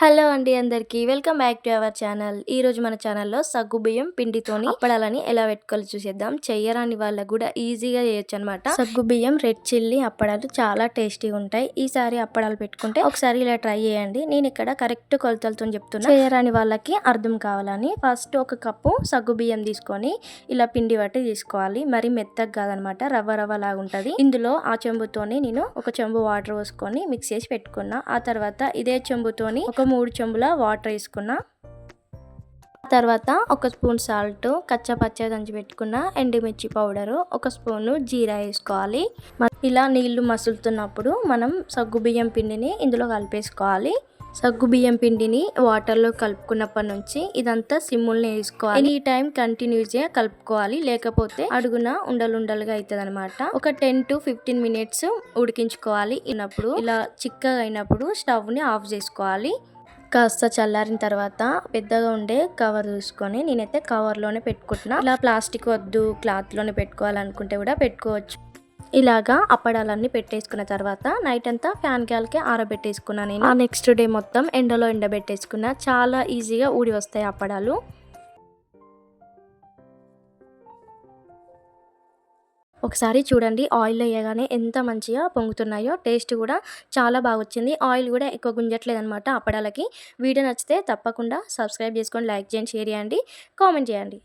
Hello అండి అందరికీ. Welcome back to our channel. ఈ రోజు మన ఛానల్లో సగ్గు బియ్యం పిండితోని అప్పడాలని ఎలా పెట్టుకోవాలో చూసేద్దాం. చెయ్యరాని వాళ్ళకు కూడా ఈజీగా చేయొచ్చు అనమాట సగ్గు బియ్యం రెడ్ చిల్లీ అప్పడాలు చాలా టేస్టీగా ఉంటాయి. ఈసారి అప్పడాలు పెట్టుకుంటే ఒకసారి ఇలా ట్రై చేయండి. నేను ఇక్కడ కరెక్ట్ కొలతలతో చెప్తున్నా. చేయరాని వాళ్ళకి అర్థం కావాలని ఫస్ట్ ఒక కప్పు సగ్గు బియ్యం తీసుకొని ఇలా పిండి పట్టి తీసుకోవాలి. మరి మెత్తగా కాదనమాట రవ్వ రవ్వ లాగా ఉంటుంది. ఇందులో ఆ చెంబుతోని నేను ఒక చెంబు వాటర్ పోసుకొని మిక్స్ చేసి పెట్టుకున్నా. ఆ తర్వాత ఇదే చెంబుతోని ఒక మూడు చెంబుల వాటర్ వేసుకున్నా. తర్వాత ఒక స్పూన్ సాల్ట్ కచ్చా పచ్చ దంచి పెట్టుకున్న. ఎండుమిర్చి పౌడరు ఒక స్పూను జీరా వేసుకోవాలి. ఇలా నీళ్ళు మసులుతున్నప్పుడు మనం సగ్గు బియ్యం పిండిని ఇందులో కలిపేసుకోవాలి. సగ్గు బియ్యం పిండిని వాటర్లో కలుపుకున్నప్పటి నుంచి ఇదంతా సిమ్ముల్ని వేసుకోవాలి. ఎనీ టైం కంటిన్యూస్గా కలుపుకోవాలి. లేకపోతే అడుగున ఉండలుండలుగా అవుతుంది అనమాట ఒక టెన్ టు ఫిఫ్టీన్ మినిట్స్ ఉడికించుకోవాలి. ఇన్నప్పుడు ఇలా చిక్కగా అయినప్పుడు స్టవ్ని ఆఫ్ చేసుకోవాలి. కాస్త చల్లారిన తర్వాత పెద్దగా ఉండే కవర్ చూసుకొని నేనైతే కవర్లోనే పెట్టుకుంటున్నా. ఇలా ప్లాస్టిక్ వద్దు క్లాత్లోనే పెట్టుకోవాలనుకుంటే కూడా పెట్టుకోవచ్చు. ఇలాగా అప్పడాలన్నీ పెట్టేసుకున్న తర్వాత నైట్ అంతా ఫ్యాన్ గాలికి ఆరబెట్టేసుకున్నాను నేను. ఆ నెక్స్ట్ డే మొత్తం ఎండలో ఎండబెట్టేసుకున్నా. చాలా ఈజీగా ఊడి వస్తాయి అప్పడాలు. ఒకసారి చూడండి ఆయిల్ వేయగానే ఎంత మంచిగా పొంగుతున్నాయో టేస్ట్ కూడా చాలా బాగా వచ్చింది ఆయిల్ కూడా ఎక్కువ గుంజట్లేదు అనమాట అప్పడాలకి వీడియో నచ్చితే తప్పకుండా సబ్స్క్రైబ్ చేసుకొని లైక్ చేయండి షేర్ చేయండి కామెంట్ చేయండి.